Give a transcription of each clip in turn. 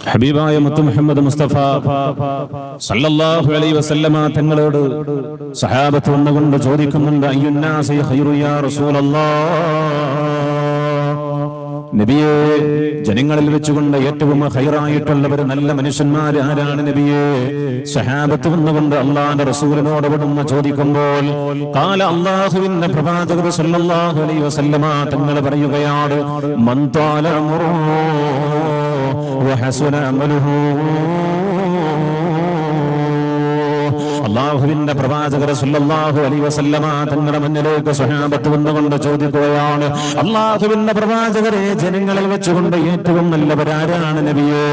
ഹബീബായ മുത്തു മുഹമ്മദ് മുസ്തഫ സല്ലല്ലാഹു അലൈഹി വസല്ലമ തങ്ങളോട് സഹാബത്ത് വന്നുകൊണ്ട് ചോദിക്കുന്നുണ്ട് അയ്യുന്നാസി ഖൈറു യാ റസൂലല്ലാഹ്? നബിയെ ജനങ്ങളിൽ വെച്ചുകൊണ്ട് ഏറ്റവും ഹൈറായിട്ടുള്ളവർ നല്ല മനുഷ്യന്മാർ ആരാണ് നബിയെ? സഹാബത്ത് വന്നുകൊണ്ട് അള്ളാന്റെ റസൂലിനോട് വിടുന്ന ചോദിക്കുമ്പോൾ കാല അള്ളാഹുവിന്റെ പ്രവാചകർ സല്ലല്ലാഹു അലൈഹി വസല്ലമ തങ്ങൾ പറയുകയാണ് മൻ താല عمله അള്ളാഹുവിന്റെ പ്രവാചകർ സല്ലല്ലാഹു അലൈഹി വസല്ലമ തങ്ങളുടെ മുന്നിലേക്ക് സ്വഹാബത്ത് വന്നുകൊണ്ട് ചോദിക്കുകയാണ് അള്ളാഹുവിന്റെ പ്രവാചകരെ ജനങ്ങളിൽ വെച്ചുകൊണ്ട് ഏറ്റവും നല്ലവരാരാണ് നബിയോ?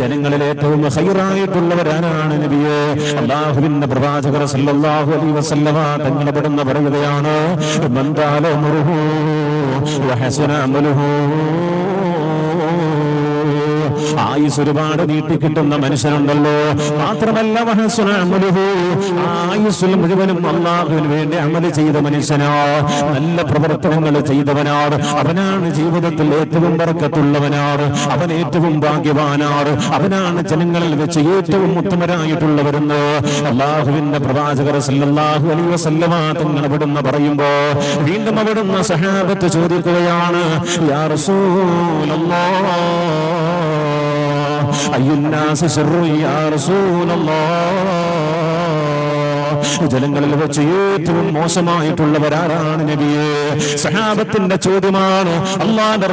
ജനങ്ങളിൽ ഏറ്റവും ഹൈറായിട്ടുള്ളവരാരാണ് നബിയോ? അള്ളാഹുവിന്റെ പ്രവാചകർ സല്ലല്ലാഹു അലൈഹി വസല്ലമ തങ്ങൾ പെടുന്ന പറയുകയാണ് മന്ദാല മുറുഹു ആയുസ് ഒരുപാട് നീട്ടി കിട്ടുന്ന മനുഷ്യനുണ്ടല്ലോ. മാത്രമല്ല ആയുസ് മുഴുവനും അള്ളാഹുവിന് വേണ്ടി അമൽ ചെയ്ത മനുഷ്യനോ. നല്ല പ്രവർത്തനങ്ങൾ ചെയ്തവനാണ്. അവനാണ് ജീവിതത്തിൽ ഏറ്റവും ബർക്കത്തുള്ളവനാണ്. അവൻ ഏറ്റവും ഭാഗ്യവാനാണ്. അവനാണ് ജനങ്ങളിൽ വെച്ച് ഏറ്റവും ഉത്തമരായിട്ടുള്ളവരെന്ന് അള്ളാഹുവിന്റെ പ്രവാചകർ സല്ലല്ലാഹു അലൈഹി വസല്ലമ അവിടുന്ന് പറയുമ്പോ വീണ്ടും അവിടുന്ന് സഹാബത്ത് ചോദിക്കുകയാണ് യാ റസൂലല്ലാഹ് ജനങ്ങളിൽ വെച്ച് ഏറ്റവും മോശമായിട്ടുള്ളവരാരാണ് നബിയെ? സഹാബത്തിന്റെ ചോദ്യമാണ് അള്ളാന്റെ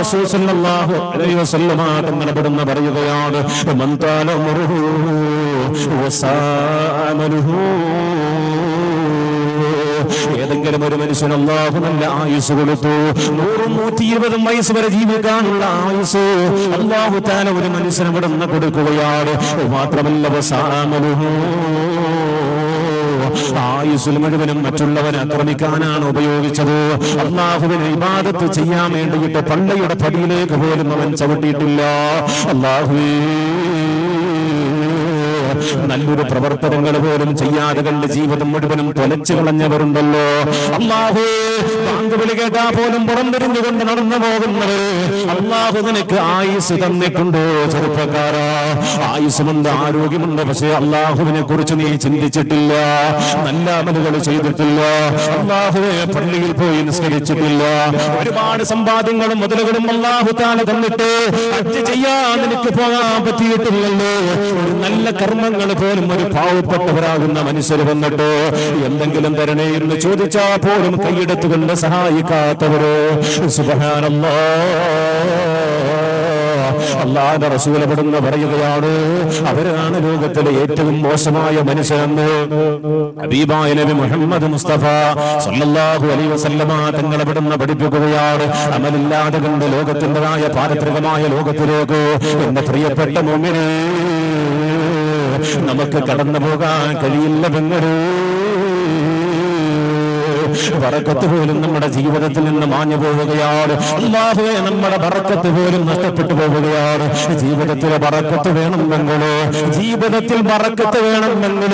തങ്ങൾ പറയുകയാണ്. മൻ താല മുറുഹു വസാമലുഹു ഏതെങ്കിലും ഒരു മനുഷ്യൻ അള്ളാഹു നല്ല ആയുസ് കൊടുത്തു. നൂറും നൂറ്റി ഇരുപതും വയസ്സ് വരെ ജീവിക്കാനുള്ള ആയുസ് അള്ളാഹു താല ഒരു മനുഷ്യന് നിന്ന് കൊടുക്കുകയാണ്. മാത്രമല്ല വസാമലുഹു. മുഴുവനും മറ്റുള്ളവനെ ആക്രമിക്കാനാണ് ഉപയോഗിച്ചത്. അള്ളാഹുവിനെ ഇബാദത്ത് ചെയ്യാൻ വേണ്ടിയിട്ട് പള്ളയുടെ പടിയിലേക്ക് പോലും അവൻ ചവിട്ടിയിട്ടില്ല. അള്ളാഹുവേ നല്ലൊരു പ്രവർത്തനങ്ങൾ പോലും ചെയ്യാതെ കണ്ട് ജീവിതം മുഴുവനും തൊലച്ചു കളഞ്ഞവരുണ്ടല്ലോ. അള്ളാഹു വിളി കേട്ടാ പോലും പുറംതിരിഞ്ഞുകൊണ്ട് നടന്നു പോകുന്നവര് അള്ളാഹു നിനക്ക് ആയുസ് തന്നിട്ടുണ്ടോ ചെറുപ്പക്കാരാ? ആയുസ്സുമുണ്ട് ആരോഗ്യമുണ്ട് പക്ഷേ അള്ളാഹുവിനെ കുറിച്ച് നീ ചിന്തിച്ചിട്ടില്ല നല്ല അമലുകൾ ചെയ്തിട്ടില്ല അള്ളാഹുവെ പള്ളിയിൽ പോയി നിസ്കരിച്ചിട്ടില്ല. ഒരുപാട് സമ്പാദ്യങ്ങളും മുതലുകളും അള്ളാഹു താല തന്നിട്ട് ചെയ്യാൻ നിനക്ക് പോകാൻ പറ്റിയിട്ടില്ലല്ലോ. ഒരു നല്ല കർമ്മങ്ങൾ പോലും ഒരു പാവപ്പെട്ടവരാകുന്ന മനുഷ്യർ വന്നിട്ട് എന്തെങ്കിലും തരണേ എന്ന് ചോദിച്ചാൽ പോലും കൈയെടുത്തുകൊണ്ട് സഹായിക്കാത്തവരോ? സുബഹാനല്ലാ. റസൂലപ്പെടുന്ന പറയുകയാണ് അവരാണ് ലോകത്തിലെ ഏറ്റവും മോശമായ മനുഷ്യരെന്ന്. ഹബീബായ നബി മുഹമ്മദ് മുസ്തഫ സല്ലല്ലാഹു അലൈഹി വസല്ലമ തങ്ങളെ വിടുന്ന പഠിപ്പിക്കുകയാണ് അമലില്ലാതെ കണ്ട് ലോകത്തിന്റെതായ പാരത്രികമായ ലോകത്തിലേക്ക് എന്റെ പ്രിയപ്പെട്ട മുമ്പിനെ നമുക്ക് കടന്നു പോകാൻ കഴിയില്ല പെങ്ങളേ ബറക്കത്ത് പോലും നമ്മുടെ ജീവിതത്തിൽ നിന്ന് മാഞ്ഞു പോവുകയാണ്. അല്ലാഹുവേ നമ്മുടെ ബറക്കത്ത് പോലും നഷ്ടപ്പെട്ടു പോവുകയാണ്. ജീവിതത്തിലെ ബറക്കത്ത് വേണമെങ്കിൽ ജീവിതത്തിൽ ബറക്കത്ത് വേണമെങ്കിൽ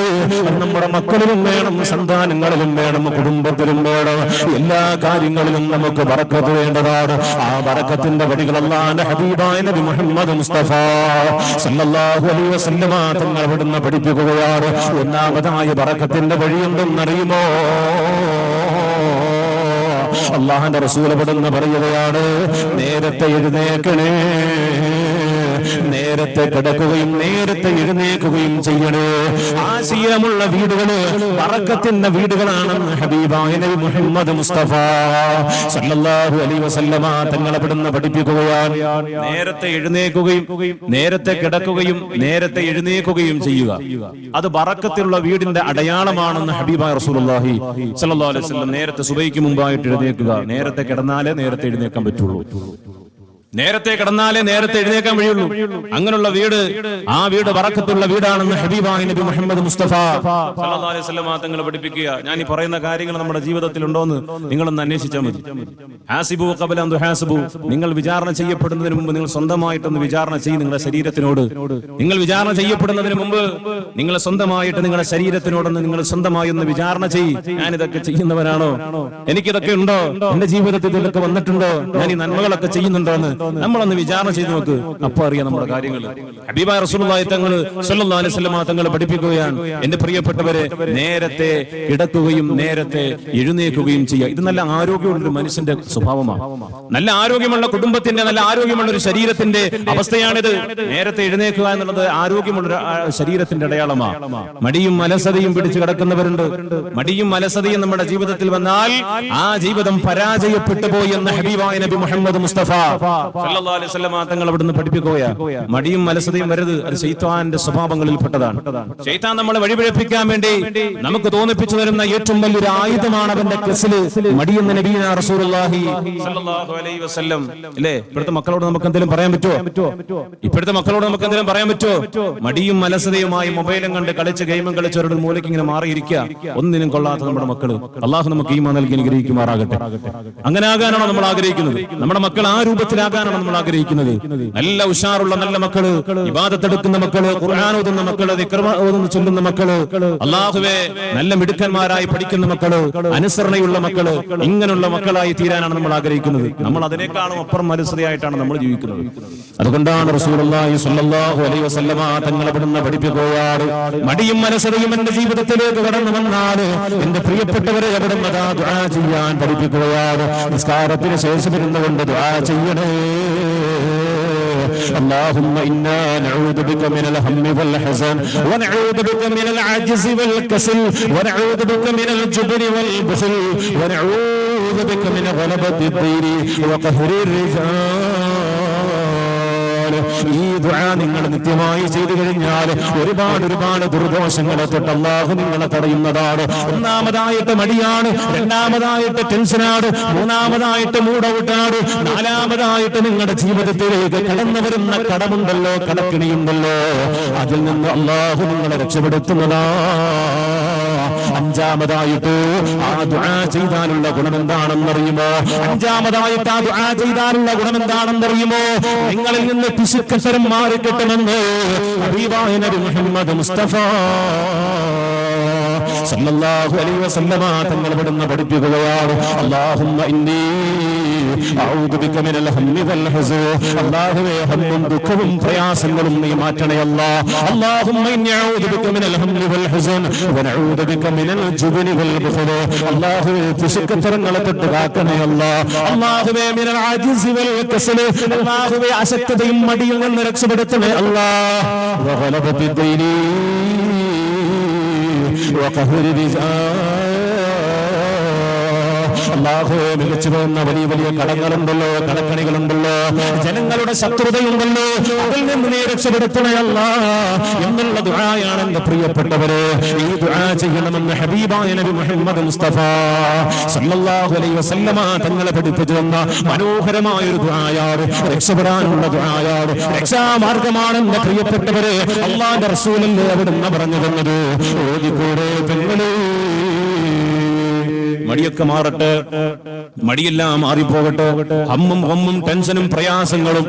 നമ്മുടെ മക്കളിലും വേണം സന്താനങ്ങളിലും വേണം കുടുംബത്തിലും വേണം. എല്ലാ കാര്യങ്ങളിലും നമുക്ക് ബറക്കത്ത് വേണ്ടതാണ്. ആ ബറക്കത്തിന്റെ വഴികൾ അല്ലാന്റെ ഹബീബായ നബി മുഹമ്മദ് മുസ്തഫ സല്ലല്ലാഹു അലൈഹി വസല്ലമ തങ്ങൾ അവിടുന്ന് പഠിപ്പിക്കുകയാണ്. ഒന്നാമതായ ബറക്കത്തിന്റെ വഴിയുണ്ടെന്നറിയുമോ അള്ളാഹന്റെ റസൂലപ്പെടുന്ന പറയുകയാണ്? നേരത്തെ എഴുന്നേക്കണേ. നേരത്തെ കിടക്കുകയും നേരത്തെ എഴുന്നേക്കുകയും ചെയ്യണേ. ആശയമുള്ള വീടുകൾ പറക്കത്തിന്റെ വീടുകളാണെന്ന് ഹബീബായ നബി മുഹമ്മദ് മുസ്തഫ സല്ലല്ലാഹു അലൈഹി വസല്ലമ തങ്ങളെ പെടുന്ന പഠിപ്പിക്കുകയാണ്. നേരത്തെ എഴുന്നേക്കുകയും നേരത്തെ കിടക്കുകയും നേരത്തെ എഴുന്നേക്കുകയും ചെയ്യുക. അത് ബറക്കത്തിലുള്ള വീടിന്റെ അടയാളമാണെന്ന് ഹബീബായ റസൂലുള്ളാഹി സല്ലല്ലാഹു അലൈഹി വസല്ലം നേരത്തെ സുബൈക്ക് മുമ്പായിട്ട് എഴുന്നേക്കുക നേരത്തെ കിടന്നാലേ നേരത്തെ എഴുന്നേക്കാൻ പറ്റുള്ളൂ. നേരത്തെ കിടന്നാലേ നേരത്തെ എഴുന്നേക്കാൻ വഴിയുള്ളൂ അങ്ങനെയുള്ള വീട് ആ വീട് വറക്കത്തുള്ള വീടാണെന്ന് ഹബീബാനബി നബി മുഹമ്മദ് മുസ്തഫ തങ്ങൾ പഠിപ്പിക്കുക. ഞാൻ ഈ പറയുന്ന കാര്യങ്ങൾ നമ്മുടെ ജീവിതത്തിൽ ഉണ്ടോന്ന് നിങ്ങളൊന്ന് അന്വേഷിച്ചാൽ മതി. ഹാസിബു കബലു ഹാസിബു നിങ്ങൾ വിചാരണ ചെയ്യപ്പെടുന്നതിന് മുമ്പ് നിങ്ങൾ സ്വന്തമായിട്ടൊന്ന് വിചാരണ ചെയ്യും നിങ്ങളുടെ ശരീരത്തിനോട്. നിങ്ങൾ വിചാരണ ചെയ്യപ്പെടുന്നതിന് മുമ്പ് നിങ്ങൾ സ്വന്തമായിട്ട് നിങ്ങളുടെ ശരീരത്തിനോടൊന്ന് നിങ്ങൾ സ്വന്തമായി ഒന്ന് വിചാരണ ചെയ്യും. ഞാൻ ഇതൊക്കെ ചെയ്യുന്നവരാണോ എനിക്കിതൊക്കെ ഉണ്ടോ? എന്റെ ജീവിതത്തിൽ ഇതൊക്കെ വന്നിട്ടുണ്ടോ? ഞാൻ ഈ നന്മകളൊക്കെ ചെയ്യുന്നുണ്ടോ എന്ന് നമ്മളൊന്ന് വിചാരണ ചെയ്ത് നോക്ക്. അപ്പൊ അറിയാം നമ്മുടെ കാര്യങ്ങൾ. ഹബീബായ റസൂലുള്ളാഹി തങ്ങൾ സല്ലല്ലാഹു അലൈഹി വസല്ലം തങ്ങൾ പഠിപ്പിക്കുകയാണ്. എന്റെ പ്രിയപ്പെട്ടവരെ നേരത്തെ കിടക്കുകയും നേരത്തെ എഴുന്നേൽക്കുകയും ചെയ്യുക. ഇത് നല്ല ആരോഗ്യമുള്ള ഒരു മനുഷ്യന്റെ സ്വഭാവമാണ് നല്ല ആരോഗ്യമുള്ള കുടുംബത്തിന്റെ നല്ല ആരോഗ്യമുള്ള ഒരു ശരീരത്തിന്റെ അവസ്ഥയാണിത്. നേരത്തെ എഴുന്നേൽക്കുക എന്നുള്ളത് ആരോഗ്യമുള്ള ശരീരത്തിന്റെ അടയാളമാണ് മടിയും അലസതയും പിടിച്ചു കിടക്കുന്നവരുണ്ട്. മടിയും അലസതയും നമ്മുടെ ജീവിതത്തിൽ വന്നാൽ ആ ജീവിതം പരാജയപ്പെട്ടു പോയി എന്ന് ഹബീബായ നബി മുഹമ്മദ് മുസ്തഫ തങ്ങൾ അവിടുന്ന് പഠിപ്പിക്കുകയാ. മടിയും മലസതയും വരരുത് അത് ശൈത്താന്റെ സ്വഭാവങ്ങളിൽപ്പെട്ടതാണ്. ശൈത്താൻ നമ്മളെ വഴിപിഴപ്പിക്കാൻ വേണ്ടി നമുക്ക് തോന്നിപ്പിച്ചു തരുന്ന ഏറ്റവും വലിയൊരു ആയുധമാണ് അവന്റെ കസിൽ മടിയെന്ന നബീന റസൂലുള്ളാഹി സല്ലല്ലാഹു അലൈഹി വസല്ലം. അല്ലേ ഇപ്പോഴത്തെ മക്കളോട് നമുക്ക് എന്തെങ്കിലും പറയാൻ പറ്റുമോ ഇപ്പോഴത്തെ മക്കളോട് നമുക്ക് എന്തെങ്കിലും പറയാൻ പറ്റുമോ മടിയും മലസതയുമായി മൊബൈലും കണ്ട് കളിച്ച് ഗെയിമും കളിച്ച് അവരുടെ മൂലയ്ക്ക് ഇങ്ങനെ മാറിയിരിക്കുക ഒന്നിനും കൊള്ളാത്ത നമ്മുടെ മക്കൾ അള്ളാഹു നമുക്ക് ഈ നൽകി അനുഗ്രഹിക്കുമാറാകട്ടെ. അങ്ങനെ ആകാനാണോ നമ്മൾ ആഗ്രഹിക്കുന്നത്? നമ്മുടെ മക്കൾ ആ നമ്മൾ ആഗ്രഹിക്കുന്നത്. നല്ല ഉഷാറുള്ള നല്ല മക്കൾ വിവാദത്തെടുക്കുന്ന മക്കൾ ഖുർആൻ ഓതുന്ന മക്കൾ ഓതുന്ന ചൊല്ലുന്ന മക്കൾ അള്ളാഹുവെ നല്ല മിടുക്കന്മാരായി പഠിക്കുന്ന മക്കൾ അനുസരണയുള്ള മക്കൾ ഇങ്ങനെയുള്ള മക്കളായി തീരാനാണ് നമ്മൾ ആഗ്രഹിക്കുന്നത്. നമ്മൾ അതിനേക്കാളും അപ്പുറം മത്സരയായിട്ടാണ് നമ്മൾ ജീവിക്കുന്നത്. അതുകൊണ്ടാണ് റസൂലുള്ളാഹി സ്വല്ലല്ലാഹു അലൈഹി വസല്ലമ തങ്ങൾ ഇവിടുന്ന് പഠിപ്പിക്കുകയാണ്. മടിയും മനസ്സതയും എന്റെ ജീവിതത്തിലേക്ക് കടന്നു വന്നാൽ എന്റെ പ്രിയപ്പെട്ടവരെ എവിടെ ദുആ ചെയ്യാൻ പഠിപ്പിക്കുകയാണ്. നിസ്കാരത്തിന് ശേഷം ഇരുന്നുകൊണ്ട് ദുആ ചെയ്യണേ. اللهم إنا نعوذ بك من الهم والحزن ونعوذ بك من العجز والكسل ونعوذ بك من الجبن والبخل ونعوذ بك من غلبة الدين وقهر الرجال. ഈ ദുആ നിങ്ങൾ നിത്യമായി ചെയ്തു കഴിഞ്ഞാൽ ഒരുപാട് ഒരുപാട് ദുർദോഷങ്ങളെ തൊട്ട് അള്ളാഹു നിങ്ങളെ തടയുന്നതാണ്. ഒന്നാമതായിട്ട് മടിയാണ് രണ്ടാമതായിട്ട് ടെൻഷനാണ് മൂന്നാമതായിട്ട് മൂടൗട്ടാണ് നാലാമതായിട്ട് നിങ്ങളുടെ ജീവിതത്തിലേക്ക് കടന്നു വരുന്ന കടമുണ്ടല്ലോ കടക്കിണിയുണ്ടല്ലോ. അതിൽ നിന്ന് അള്ളാഹു നിങ്ങളെ രക്ഷപ്പെടുത്തുന്നതാ. അഞ്ചാമതായിട്ട് ആ ദുആ ചെയ്താലുള്ള ഗുണം എന്താണെന്നറിയുമോ അഞ്ചാമതായിട്ട് ആ ദുആ ചെയ്താലുള്ള ഗുണം എന്താണെന്നറിയുമോ നിങ്ങളിൽ നിന്ന് പിശുക്കസരം മാറിക്കിട്ടുമെന്ന് ഹബീബായ നബി മുഹമ്മദ് മുസ്തഫ സല്ലല്ലാഹു അലൈഹി വസല്ലമ തങ്ങൾ ഇവിടുന്ന് പഠിപ്പിക്കുകയാണ്. അല്ലാഹുമ്മ ഇന്നി അഊദു ബിക മിനൽ ഹമ്മി വൽ ഹുസൻ അല്ലാഹുവേ ഹമ്മും ദുഃഖവും പ്രയാസങ്ങളും നീ മാറ്റണേ അല്ലാ അല്ലാഹുമ്മ ഇന്നി അഊദു ബിക മിനൽ ഹമ്മി വൽ ഹുസൻ വനഊദു ബിക മിനൽ ജുബ്നി വൽ ബുഖൽ അല്ലാഹുവേ പിശുക്കത്തരങ്ങളെ തൊട്ട് കാക്കണേ അല്ലാ അല്ലാഹുവേ മിനൽ അജിസ് വൽ കസൽ അല്ലാഹുവേ അശക്തതയും മടിയിൽ നിന്ന് രക്ഷപ്പെടുത്തണേ അല്ലാ വഗലബത്തി ദൈനി وقهر الرجال അള്ളാഹുവെ മികച്ചു പോകുന്ന വലിയ വലിയ കടങ്ങളുണ്ടല്ലോ കടക്കണികളുണ്ടല്ലോ ജനങ്ങളുടെ ശത്രുതയുണ്ടല്ലോ അതിൽ നിന്ന് നീ രക്ഷപ്പെടുത്തണയല്ല എന്നുള്ള ദുആയാണ് എന്റെ പ്രിയപ്പെട്ടവരെ. ഈ ദുആ ചെയ്യണമെന്ന് ഹബീബായ നബി മുഹമ്മദ് മുസ്തഫ സല്ലല്ലാഹു അലൈഹി വസല്ലമ തങ്ങളെ പഠിപ്പിച്ചു തന്ന മനോഹരമായ ഒരു ദുആയാണ്. രക്ഷപ്പെടാനുള്ള ദുആയാണ്. രക്ഷാമാർഗമാണ് എന്റെ പ്രിയപ്പെട്ടവരെ. അള്ളാന്റെ റസൂലല്ലേ അവിടുന്ന് പറഞ്ഞു തന്നത്? ഓതിക്കൂടെ പെങ്ങളേ. മടിയൊക്കെ മാറട്ടെ. മടിയെല്ലാം മാറിപ്പോകട്ടെ. ഹമ്മും ഹമ്മും ടെൻഷനും പ്രയാസങ്ങളും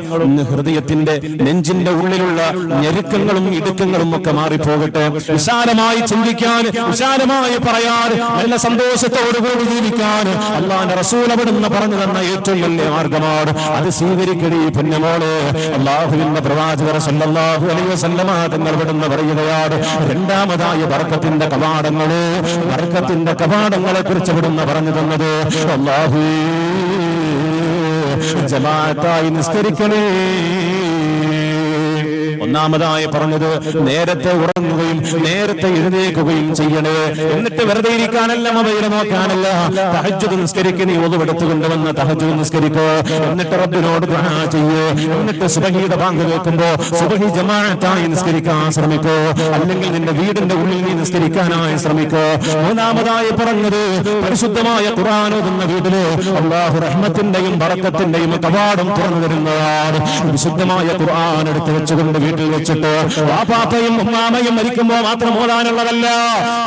ഹൃദയത്തിന്റെ നെഞ്ചിന്റെ ഉള്ളിലുള്ള ഞെരുക്കങ്ങളും ഇടുക്കങ്ങളും ഒക്കെ മാറിപ്പോകട്ടെ. വിശാലമായി ചിന്തിക്കാൻ വിശാലമായി പറയാൻ നല്ല സന്തോഷത്തോടുകൂടി ജീവിക്കാൻ അള്ളാന്റെ റസൂൽ അവിടുന്ന് പറഞ്ഞു തന്ന ഏറ്റവും വലിയ മാർഗമാണ്. അത് സ്വീകരിക്കണി പുണ്യമാണ് അള്ളാഹുവിന്റെ പ്രവാചകർ സല്ലല്ലാഹു അലൈഹി വസല്ലമ തങ്ങൾ ഇവിടുന്ന് പറയുകയാണ് രണ്ടാമതായ വർക്കത്തിന്റെ കവാടങ്ങൾ വർക്കത്തിന്റെ കവാടങ്ങളെ കുറിച്ച് ഇവിടുന്ന് പറഞ്ഞു തന്നത്. അള്ളാഹു. ജമാഅത്തായി നിസ്കരിക്കണേ. ഒന്നാമതായി പറഞ്ഞത് നേരത്തെ ഉറങ്ങുകയും നേരത്തെ എഴുന്നേൽക്കുകയും ചെയ്യണേ. എന്നിട്ട് വെറുതെ ഇരിക്കാനല്ല മൊബൈൽ നോക്കാനല്ല. തഹജ്ജുദ് നിസ്കരിക്ക് നീ ഒതുവെടുത്തു കൊണ്ടുവന്ന് തഹജ്ജുദ് നിസ്കരിക്കോ. എന്നിട്ട് റബ്ബിനോട് ചെയ്യേ. എന്നിട്ട് സുബഹിയുടെ ബാങ്ക് കേൾക്കുമ്പോ സുബഹി ജമാഅത്തായി നിസ്കരിക്കാൻ ശ്രമിക്കോ. അല്ലെങ്കിൽ നിന്റെ വീടിന്റെ ഉള്ളിൽ നീ നിസ്കരിക്കാനായി ശ്രമിക്കോ. മൂന്നാമതായി പറഞ്ഞത് പരിശുദ്ധമായ ഖുർആൻ ഓതുന്ന വീട്ടിൽ അള്ളാഹു റഹ്മത്തിന്റെയും ബറക്കത്തിന്റെയും കവാടം തുറന്നു തരുന്നതാണ്. വിശുദ്ധമായ ഖുർആൻ എടുത്തു വെച്ചുകൊണ്ട് വീട്ടിൽ വെച്ചിട്ട് വാപ്പാപ്പയും ഉമ്മാമയും മരിക്കുമ്പോ മാത്രം ഓതാനുള്ളതല്ല.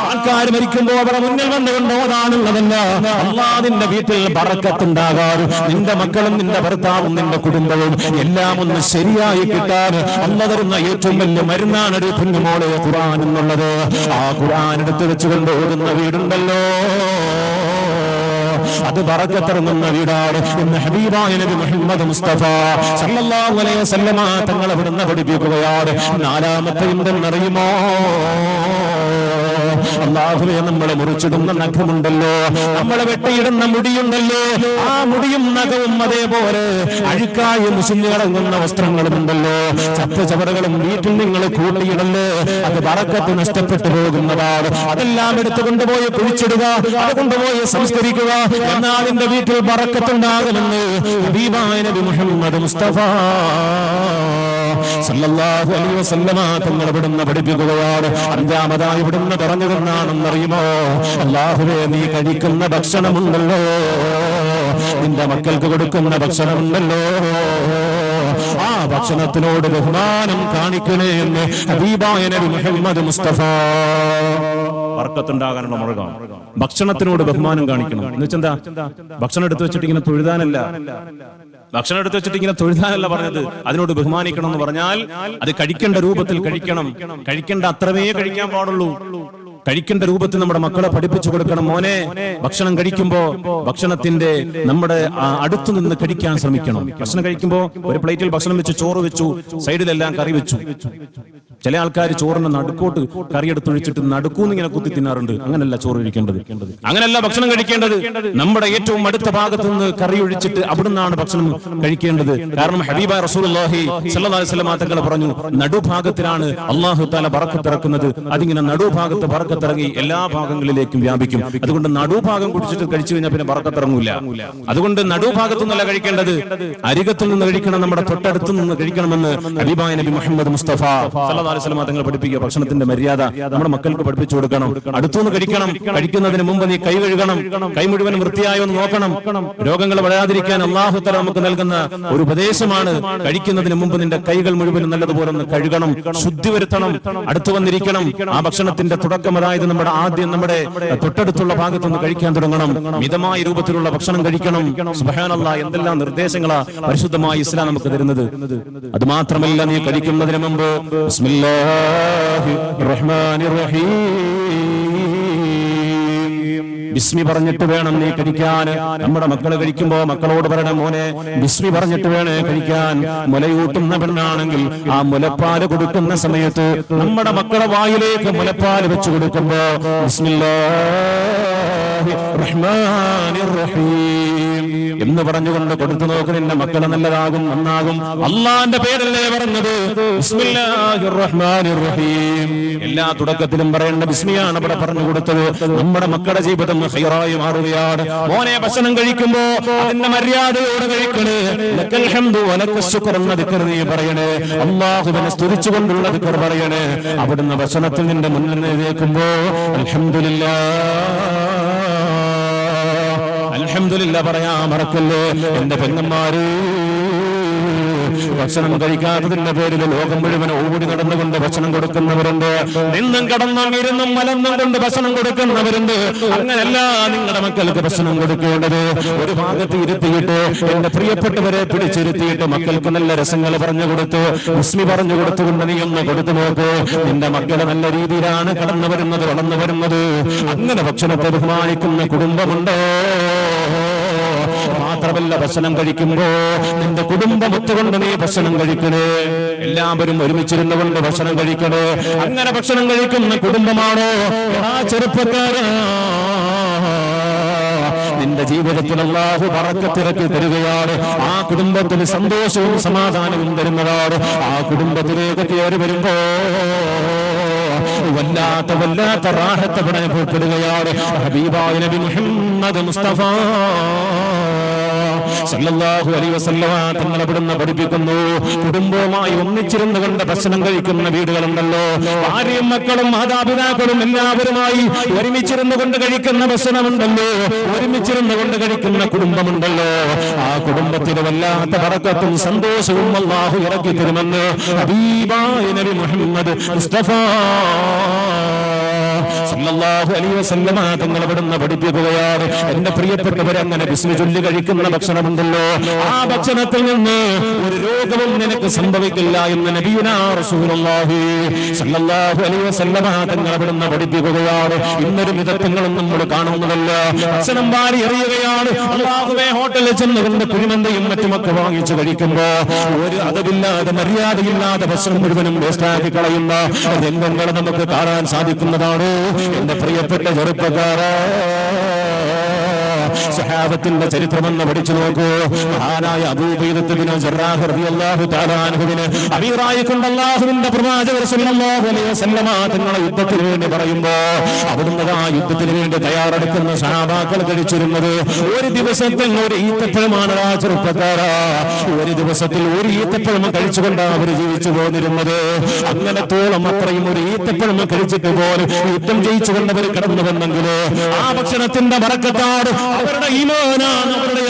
ആൾക്കാർ മരിക്കുമ്പോ അവിടെ മുന്നിൽ വന്നുകൊണ്ട് ഓതാനുള്ളതല്ല. അള്ളാദിന്റെ വീട്ടിൽ പറക്കത്തുണ്ടാകാറ് നിന്റെ മക്കളും നിന്റെ ഭർത്താവും നിന്റെ കുടുംബവും എല്ലാം ഒന്ന് ശരിയായി കിട്ടാൻ അല്ല തരുന്ന ഏറ്റവും വലിയ മരുന്നാണ് ഒരു കുഞ്ഞുമോളെ ഖുർആൻ എന്നുള്ളത്. ആ ഖുർആൻ എടുത്തു വെച്ചുകൊണ്ട് ഓടുന്ന വീടുണ്ടല്ലോ. അത് ബറക്കത്തിറങ്ങുന്ന വീടാണ് എന്ന് ഹബീബായ നബി മുഹമ്മദ് മുസ്തഫ സല്ലല്ലാഹു അലൈഹി വസല്ലമ തങ്ങൾ അവിടുന്ന് പഠിപ്പിക്കുകയാണ്. നാലാമത്തെ എന്തെന്നറിയുമോ അള്ളാഹുവെ നമ്മളെ മുറിച്ചിടുന്ന നഖമുണ്ടല്ലോ. നമ്മളെ വെട്ടിയിടുന്ന മുടിയുണ്ടല്ലോ. ആ മുടിയും നഖവും അതേപോലെ അഴുക്കായി മുസിഞ്ഞു കിടങ്ങുന്ന വസ്ത്രങ്ങളുമുണ്ടല്ലോ. ചത്ത ചവറുകളും വീട്ടിൽ നിങ്ങൾ കൂട്ടിയിടല്ലോ? അത് പറക്കത്ത് നഷ്ടപ്പെട്ടു പോകുന്നതാണ്. അതെല്ലാം എടുത്തു കൊണ്ടുപോയി കുഴിച്ചിടുക അത് കൊണ്ടുപോയി സംസ്കരിക്കുക എന്നാൽ അതിന്റെ വീട്ടിൽ പറക്കത്തുണ്ടാകുമെന്ന് നബി മുഹമ്മദ് മുസ്തഫ സല്ലല്ലാഹു അലൈഹി വസല്ലമ തങ്ങൾ ഇവിടുന്ന് പഠിപ്പിക്കുകയാണ്. അഞ്ചാമതായി ഇവിടുന്ന് പറഞ്ഞു തന്നാണെന്നറിയുമോ അള്ളാഹുവേ നീ കഴിക്കുന്ന ഭക്ഷണമുണ്ടല്ലോ. നിന്റെ മക്കൾക്ക് കൊടുക്കുന്ന ഭക്ഷണമുണ്ടല്ലോ. ആ ഭക്ഷണത്തിനോട് ബഹുമാനം കാണിക്കണേ എന്ന് ഹബീബായ നബി മുഹമ്മദ് മുസ്തഫ. വർക്കത്തുണ്ടാകാനുള്ള മുറകാണ് ഭക്ഷണത്തിനോട് ബഹുമാനം കാണിക്കണം. എന്ന് വെച്ചെന്താ ഭക്ഷണം എടുത്തു വെച്ചിട്ട് ഇങ്ങനെ തൊഴുതാനല്ല. ഭക്ഷണം എടുത്തു വെച്ചിട്ട് ഇങ്ങനെ തൊഴുതാനല്ല പറഞ്ഞത്. അതിനോട് ബഹുമാനിക്കണം എന്ന് പറഞ്ഞാൽ അത് കഴിക്കേണ്ട രൂപത്തിൽ കഴിക്കണം. കഴിക്കേണ്ട അത്രമേ കഴിക്കാൻ പാടുള്ളൂ. കഴിക്കേണ്ട രൂപത്തിൽ നമ്മുടെ മക്കളെ പഠിപ്പിച്ചു കൊടുക്കണം മോനെ. ഭക്ഷണം കഴിക്കുമ്പോ ഭക്ഷണത്തിന്റെ നമ്മുടെ അടുത്തു നിന്ന് കഴിക്കാൻ ശ്രമിക്കണം. ഭക്ഷണം കഴിക്കുമ്പോ ഒരു പ്ലേറ്റിൽ ഭക്ഷണം വെച്ച് ചോറ് വെച്ചു സൈഡിലെല്ലാം കറി വെച്ചു. ചില ആൾക്കാർ ചോറിന്റെ നടുക്കോട്ട് കറി എടുത്ത് ഒഴിച്ചിട്ട് നടുക്കൂന്ന് ഇങ്ങനെ കുത്തി തിന്നാറുണ്ട്. അങ്ങനല്ല ചോറ് കഴിക്കേണ്ടത്. അങ്ങനല്ല ഭക്ഷണം കഴിക്കേണ്ടത്. നമ്മുടെ ഏറ്റവും അടുത്ത ഭാഗത്ത് നിന്ന് കറി ഒഴിച്ചിട്ട് അവിടുന്നാണ് ഭക്ഷണം കഴിക്കേണ്ടത്. കാരണം ഹബീബ റസൂലുള്ളാഹി സല്ലാസ്ലമാ തങ്ങൾ പറഞ്ഞു നടുഭാഗത്തിലാണ് അള്ളാഹു താല പറക്കത്തിറക്കുന്നത് അതിങ്ങനെ നടുഭാഗത്ത് ബറക്കത്തിറങ്ങി എല്ലാ ഭാഗങ്ങളിലേക്കും വ്യാപിക്കും. അതുകൊണ്ട് നടുഭാഗം കുടിച്ചിട്ട് കഴിച്ചു കഴിഞ്ഞാൽ പിന്നെ ബറക്കത്തിറങ്ങൂല അതുകൊണ്ട് നടുഭാഗത്തു നിന്നല്ല കഴിക്കേണ്ടത്. അരികത്തു നിന്ന് കഴിക്കണം നമ്മുടെ തൊട്ടടുത്തു നിന്ന് കഴിക്കണമെന്ന് അബിബായ നബി മുഹമ്മദ് മുസ്തഫ വസല്ലം തങ്ങൾ പഠിപ്പിക്കുക. ഭക്ഷണത്തിന്റെ മര്യാദ നമ്മുടെ മക്കൾക്ക് പഠിപ്പിച്ചു കൊടുക്കണം. അടുത്തുനിന്ന് കഴിക്കണം. കഴിക്കുന്നതിന് മുമ്പ് നീ കൈ കഴുകണം. കൈ മുഴുവൻ വൃത്തിയായോ നോക്കണം. രോഗങ്ങൾ വരാതിരിക്കാൻ അള്ളാഹു നമുക്ക് നൽകുന്ന ഒരു ഉപദേശമാണ് കഴിക്കുന്നതിന് മുമ്പ് നിന്റെ കൈകൾ മുഴുവൻ നല്ലതുപോലെ ഒന്ന് കഴുകണം. ശുദ്ധി വരുത്തണം. അടുത്തു വന്നിരിക്കണം. ആ ഭക്ഷണത്തിന്റെ തുടക്കം അതായത് നമ്മുടെ ആദ്യം നമ്മുടെ തൊട്ടടുത്തുള്ള ഭാഗത്തുനിന്ന് കഴിക്കാൻ തുടങ്ങണം. മിതമായ രൂപത്തിലുള്ള ഭക്ഷണം കഴിക്കണം. സുബ്ഹാനല്ലാ എന്തെല്ലാം നിർദ്ദേശങ്ങളാ പരിശുദ്ധമായ ഇസ്ലാം നമുക്ക് തരുന്നത്? അത് മാത്രമല്ല നീ കഴിക്കുന്നതിന് മുമ്പ് റഹ്മാനിർ റഹീം. ബിസ്മി പറഞ്ഞിട്ട് വേണം നീ കഴിക്കാൻ. നമ്മുടെ മക്കൾ കഴിക്കുമ്പോ മക്കളോട് പറയണം മോനെ ബിസ്മി പറഞ്ഞിട്ട് വേണേ കഴിക്കാൻ. മുലയൂട്ടുന്ന പെണ്ണാണെങ്കിൽ ആ മുലപ്പാൽ കൊടുക്കുന്ന സമയത്ത് നമ്മുടെ മക്കളെ വായിലേക്ക് മുലപ്പാൽ വെച്ചു കൊടുക്കുമ്പോ ബിസ്മില്ലാഹി റഹ്മാനിർ റഹീം. എന്ന് പറഞ്ഞുകൊണ്ട് കൊടുത്തു നോക്ക് നിന്റെ മക്കളെ നല്ലതാകും നന്നാകും. അള്ളാന്റെ പേരല്ലേ പറഞ്ഞത്? എല്ലാ തുടക്കത്തിലും പറയേണ്ട ബിസ്മിയാണ് ഇവിടെ പറഞ്ഞു കൊടുത്തത്. നമ്മുടെ മക്കളുടെ ജീവിതം ഹൈറായി മാറുകയാണ്. മോനെ ഭക്ഷണം കഴിക്കുമ്പോ അതിന്റെ മര്യാദയോടെ കഴിക്കണേ. നീ പറയണേ. അള്ളാഹുവിനെ സ്തുതിച്ചുകൊണ്ടുള്ള ദിക്ർ പറയണേ. അവിടുന്ന് ഭക്ഷണത്തിൽ നിന്റെ മുന്നിൽ നിൽക്കുമ്പോ അൽഹംദുലില്ലാ അൽഹംദുലില്ല പറയാ മറക്കല്ലേ? എന്റെ പെങ്ങന്മാര് ഭക്ഷണം കഴിക്കാത്തതിന്റെ പേരിൽ ലോകം മുഴുവൻ ഓടി നടന്നുകൊണ്ട് ഭക്ഷണം കൊടുക്കുന്നവരുണ്ട്. നിന്നും കടന്നും ഇരുന്നും മലന്നും കൊണ്ട് ഭക്ഷണം കൊടുക്കുന്നവരുണ്ട്. അങ്ങനല്ല നിങ്ങളുടെ മക്കൾക്ക് ഭക്ഷണം കൊടുക്കേണ്ടത്. ഒരു ഭാഗത്ത് ഇരുത്തിയിട്ട് എന്റെ പ്രിയപ്പെട്ടവരെ പിടിച്ചിരുത്തിയിട്ട് മക്കൾക്ക് നല്ല രസങ്ങൾ പറഞ്ഞു കൊടുത്തു ഉസ്മി പറഞ്ഞു കൊടുത്തുകൊണ്ട് നീ ഒന്ന് കൊടുത്തു നോക്ക്. നിന്റെ മക്കളെ നല്ല രീതിയിലാണ് കടന്നു വരുന്നത് വളർന്നു വരുന്നത് അങ്ങനെ ഭക്ഷണത്തെ ബഹുമാനിക്കുന്ന കുടുംബമുണ്ടോ. മാത്രമല്ല ഭക്ഷണം കഴിക്കുമ്പോ നിന്റെ കുടുംബം ഒത്തുകൊണ്ട് നീ ഭക്ഷണം കഴിക്കണേ. എല്ലാവരും ഒരുമിച്ചിരുന്നു കൊണ്ട് ഭക്ഷണം കഴിക്കണേ. അങ്ങനെ ഭക്ഷണം കഴിക്കുന്ന കുടുംബമാണോ? ആ ചെറുപ്പക്കാരാ. നിന്റെ ജീവിതത്തിൽ അള്ളാഹു പറക്കത്തിറക്കി തരികയാണ്. ആ കുടുംബത്തിന് സന്തോഷവും സമാധാനവും തരുന്നതാണ്. ആ കുടുംബത്തിലേക്ക് കയറി വരുമ്പോ വല്ലാത്ത വല്ലാത്ത റാഹത്ത് ഇവിടെ അനുഭവപ്പെടുകയാണ് ഹബീബായ നബി മുഹമ്മദ് മുസ്തഫ. സല്ലല്ലാഹു അലൈഹി വസല്ലമ തങ്ങൾ അവിടുന്ന് പഠിപ്പിക്കുന്നു. കുടുംബവുമായി ഒന്നിച്ചിരുന്ന് കണ്ട ഭക്ഷണം കഴിക്കുന്ന വീടുകളുണ്ടല്ലോ. ഭാര്യയും മക്കളും മാതാപിതാക്കളും എല്ലാവരുമായി ഒരുമിച്ചിരുന്ന് കൊണ്ട് കഴിക്കുന്ന ഭക്ഷണമുണ്ടല്ലോ. ഒരുമിച്ചിരുന്ന് കൊണ്ട് കഴിക്കുന്ന കുടുംബമുണ്ടല്ലോ. ആ കുടുംബത്തിന് വല്ലാത്ത പറക്കത്തും സന്തോഷവും അള്ളാഹു ഇറക്കി തരുമെന്ന് ഹബീബായ നബി മുഹമ്മദ് മുസ്തഫ സല്ലല്ലാഹു അലൈഹി വസല്ലമ പഠിപ്പിക്കുകയാണ്. എന്റെ പ്രിയപ്പെട്ടവർ അങ്ങനെ ബിസ്മി ചൊല്ലി കഴിക്കുന്ന ഭക്ഷണമുണ്ടല്ലോ. ആ ഭക്ഷണത്തിൽ നിന്ന് ഒരു രോഗവും നിനക്ക് സംഭവിക്കില്ല എന്ന് നബിയുനാ റസൂലുള്ളാഹി സല്ലല്ലാഹു അലൈഹി വസല്ലമ പഠിപ്പിക്കുകയാണ്. ഇന്നൊരു വിധത്വങ്ങളും നമ്മൾ കാണുന്നതല്ല. ഭക്ഷണം വാരി എറിയുകയാണ്. അള്ളാഹുവേ ഹോട്ടലിൽ ചെന്നുകൊണ്ട് കുഴിമന്തയും മറ്റുമൊക്കെ വാങ്ങിച്ചു കഴിക്കുമ്പോ ഒരു അതവില്ലാതെ മര്യാദയില്ലാതെ ഭക്ഷണം മുഴുവനും വേസ്റ്റാക്കി കളയുന്ന രംഗങ്ങൾ നമുക്ക് കാണാൻ സാധിക്കുന്നതാണ്. എന്റെ പ്രിയപ്പെട്ട ചെറുപ്പക്കാരാ സഹാബത്തിന്റെ ചരിത്രമെന്ന് പഠിച്ചു നോക്കൂ. മഹാനായ റളിയല്ലാഹു തആല അൻഹുവിന് അമീറായി കൊണ്ട് അല്ലാഹുവിന്റെ പ്രവാചകർ തങ്ങളെ യുദ്ധത്തിന് വേണ്ടി പറയുമ്പോ അവിടുന്ന് ആ യുദ്ധത്തിന് വേണ്ടി തയ്യാറെടുക്കുന്ന സഹാബാക്കൾ കഴിച്ചിരുന്നത് ഒരു ദിവസത്തിൽ ഒരു ഈത്തപ്പഴമാണ് ആ ചെറുപ്പക്കാരാ. ഒരു ദിവസത്തിൽ ഒരു ഈത്തപ്പഴം കഴിച്ചുകൊണ്ടാണ് അവർ ജീവിച്ചു പോന്നിരുന്നത്. അങ്ങനത്തോളം അത്രയും ഒരു ഈത്തപ്പഴം കഴിച്ചിട്ട് പോലും യുദ്ധം അവർ കടന്നു വന്നെങ്കിൽ ആ ഭക്ഷണത്തിന്റെ മറക്കത്താട് അവരുടെ ഈമാനാണ് അവരുടെ.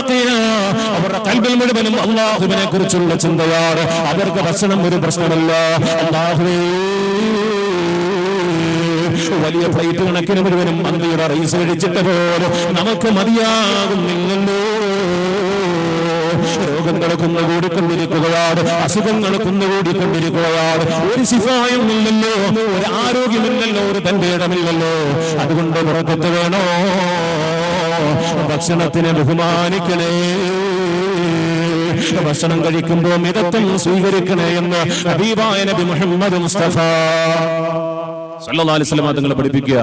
അവരുടെ കൽബിൽ മുഴുവനും അള്ളാഹുവിനെ കുറിച്ചുള്ള ചിന്തയാണ്. അവർക്ക് ഭക്ഷണം ഒരു പ്രശ്നമല്ല. അള്ളാഹുവേ വലിയ പ്ലേറ്റ് കണക്കിന് മുഴുവനും മന്ത്രിയുടെ റൈസ് കഴിച്ചിട്ട് പോലെ നമുക്ക് മതിയാകുന്നില്ലല്ലോ രോഗങ്ങൾ കുന്നുകൂടിക്കൊണ്ടിരിക്കുകയാണ്. അസുഖങ്ങൾ കുന്നുകൂടിക്കൊണ്ടിരിക്കുകയാണ്. ഒരു ശിഫായും ഇല്ലല്ലോ. ഒരു ആരോഗ്യമില്ലല്ലോ. ഒരു തന്റെ ഇടമില്ലല്ലോ. അതുകൊണ്ട് ഉറക്കത്ത് വേണോ? ഭക്ഷണത്തിനെ ബഹുമാനിക്കണേ. ഭക്ഷണം കഴിക്കുമ്പോൾ മിതത്വം സ്വീകരിക്കണേ എന്ന് നബി മുഹമ്മദ് മുസ്തഫ തങ്ങളെ പഠിപ്പിക്കുക.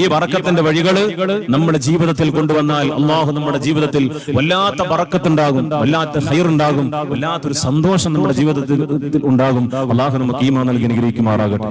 ഈ വറക്കത്തിന്റെ വഴികൾ നമ്മുടെ ജീവിതത്തിൽ കൊണ്ടുവന്നാൽ അള്ളാഹു നമ്മുടെ ജീവിതത്തിൽ വല്ലാത്ത വറക്കത്തുണ്ടാകും വല്ലാത്ത ഹൈർ ഉണ്ടാകും വല്ലാത്തൊരു സന്തോഷം നമ്മുടെ ജീവിതത്തിൽ ഉണ്ടാകും. അള്ളാഹു നമുക്ക് ഈമാ നൽകി അനുഗ്രഹിക്കുമാറാകട്ടെ.